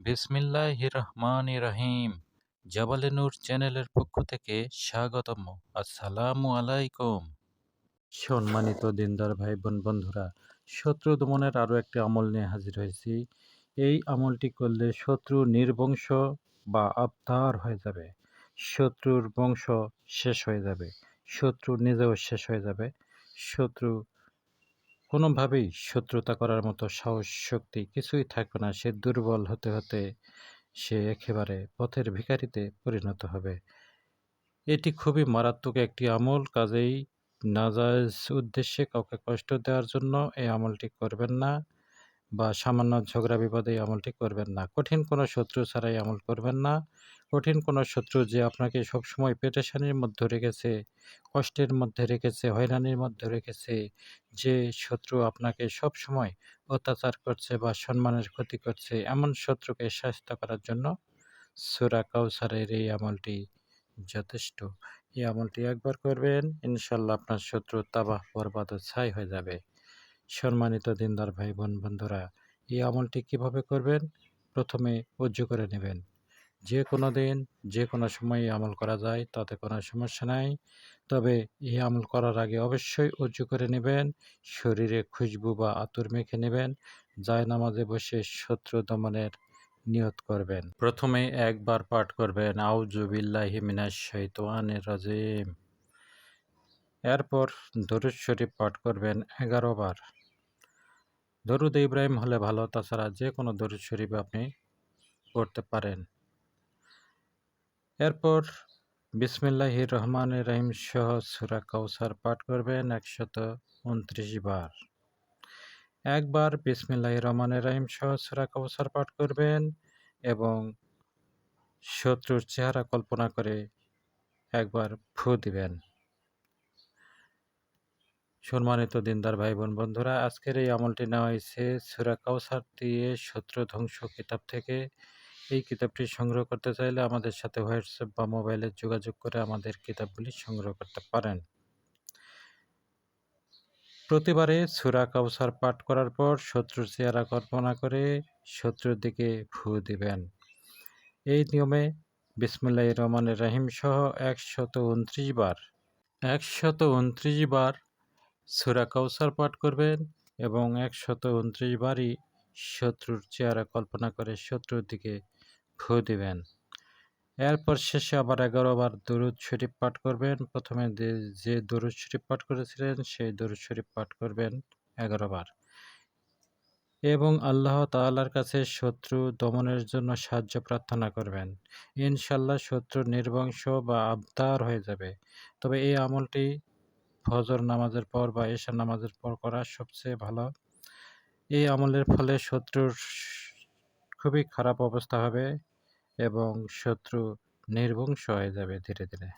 বিসমিল্লাহ রহমান রহিম জাবালে নূর চ্যানেলের পক্ষ থেকে স্বাগতম। আসসালামু আলাইকুম। সম্মানিত দিনদার ভাই বোন বন্ধুরা, শত্রু দমনের আরও একটি আমল নিয়ে হাজির হয়েছি। এই আমলটি করলে শত্রু নির্বংশ বা আবতার হয়ে যাবে। শত্রুর বংশ শেষ হয়ে যাবে। শত্রু নিজেও শেষ হয়ে যাবে। শত্রু কোনোভাবেই শত্রুতা করার মতো সাহস, শক্তি কিছুই থাকবে না। সে দুর্বল হতে হতে সে একেবারে পথের ভিকারিতে পরিণত হবে। এটি খুবই মারাত্মক একটি আমল। কাজেই নাজায়জ উদ্দেশ্যে কাউকে কষ্ট দেওয়ার জন্য এই আমলটি করবেন না। বা সামান্য ঝগড়া বিবাদে এই আমলটি করবেন না। কঠিন কোনো শত্রু ছাড়াই আমল করবেন না। কঠিন কোনো শত্রু যে আপনাকে সবসময় পেটেশানির মধ্যে রেখেছে, কষ্টের মধ্যে রেখেছে, হয়রানির মধ্যে রেখেছে, যে শত্রু আপনাকে সব সময় অত্যাচার করছে বা সম্মানের ক্ষতি করছে, এমন শত্রুকে স্বাস্থ্য করার জন্য সুরা কাউসারের এই আমলটি যথেষ্ট। এই আমলটি একবার করবেন ইনশাল্লাহ আপনার শত্রু তাবাহ বরবাদ ছাই হয়ে যাবে। সম্মানিত দিনদার ভাই বোন বন্ধুরা, এই আমলটি কীভাবে করবেন? প্রথমে উজ্জু করে নেবেন। যে কোনো দিন, যে কোনো সময় আমল করা যায়, তাতে কোনো সমস্যা নাই। তবে এই আমল করার আগে অবশ্যই উঁচু করে নেবেন, শরীরে খুশবু বা আতুর মেখে নেবেন যায় নামাজে বসে শত্রু দমনের নিয়ত করবেন। প্রথমে একবার পাঠ করবেন আউজুবিল্লাহি মিনাশ শৈতানির রাজিম। এরপর দরুদ শরীফ পাঠ করবেন এগারো বার। দরুদ ইব্রাহিম হলে ভালো, তাছাড়া যে কোনো দরুদ শরীফ আপনি পড়তে পারেন। এরপর বিসমিল্লাহ রহমান রহিম সহ সুরা কাউসার পাঠ করবেন একশত উনত্রিশ বার। একবার বিসমিল্লাহ রহমান রহিম সহ সুরা কাউসার পাঠ করবেন এবং শত্রুর চেহারা কল্পনা করে একবার ফু দিবেন। সম্মানিত দিনদার ভাই বোন বন্ধুরা, আজকের এই আমলটি নেওয়া হয়েছে সুরা কাউসার দিয়ে শত্রু ধ্বংস কিতাব থেকে। এই কিতাবটি সংগ্রহ করতে চাইলে আমাদের সাথে হোয়াটসঅ্যাপ বা মোবাইলে যোগাযোগ করে আমাদের কিতাবগুলি সংগ্রহ করতে পারেন। প্রতিবারে সুরা কাউসার পাঠ করার পর শত্রুর চেহারা কল্পনা করে শত্রুর দিকে ফু দিবেন। এই নিয়মে বিসমুল্লাহ রহমানের রাহিম সহ একশত উনত্রিশ বার, একশত উনত্রিশ বার সুরা কাউসার পাঠ করবেন এবং একশত উনত্রিশ বারই শত্রুর চেহারা কল্পনা করে শত্রুর দিকে ফু দিবেন। এরপর শেষে আবার এগারো বার দরুদ শরীফ পাঠ করবেন। প্রথমে যে দরুদ শরীফ পাঠ করেছিলেন, সেই দরুদ শরীফ পাঠ করবেন এগারো বার। এবং আল্লাহ তাআলার কাছে শত্রু দমনের জন্য সাহায্য প্রার্থনা করবেন। ইনশাল্লাহ শত্রু নির্বংশ বা আবদার হয়ে যাবে। তবে এই আমলটি ফজর নামাজের পর বা এশার নামাজের পর করা সবচেয়ে ভালো। এই আমলের ফলে শত্রুর খুবই খারাপ অবস্থা হবে এবং শত্রু নির্বংশ হয়ে যাবে ধীরে ধীরে।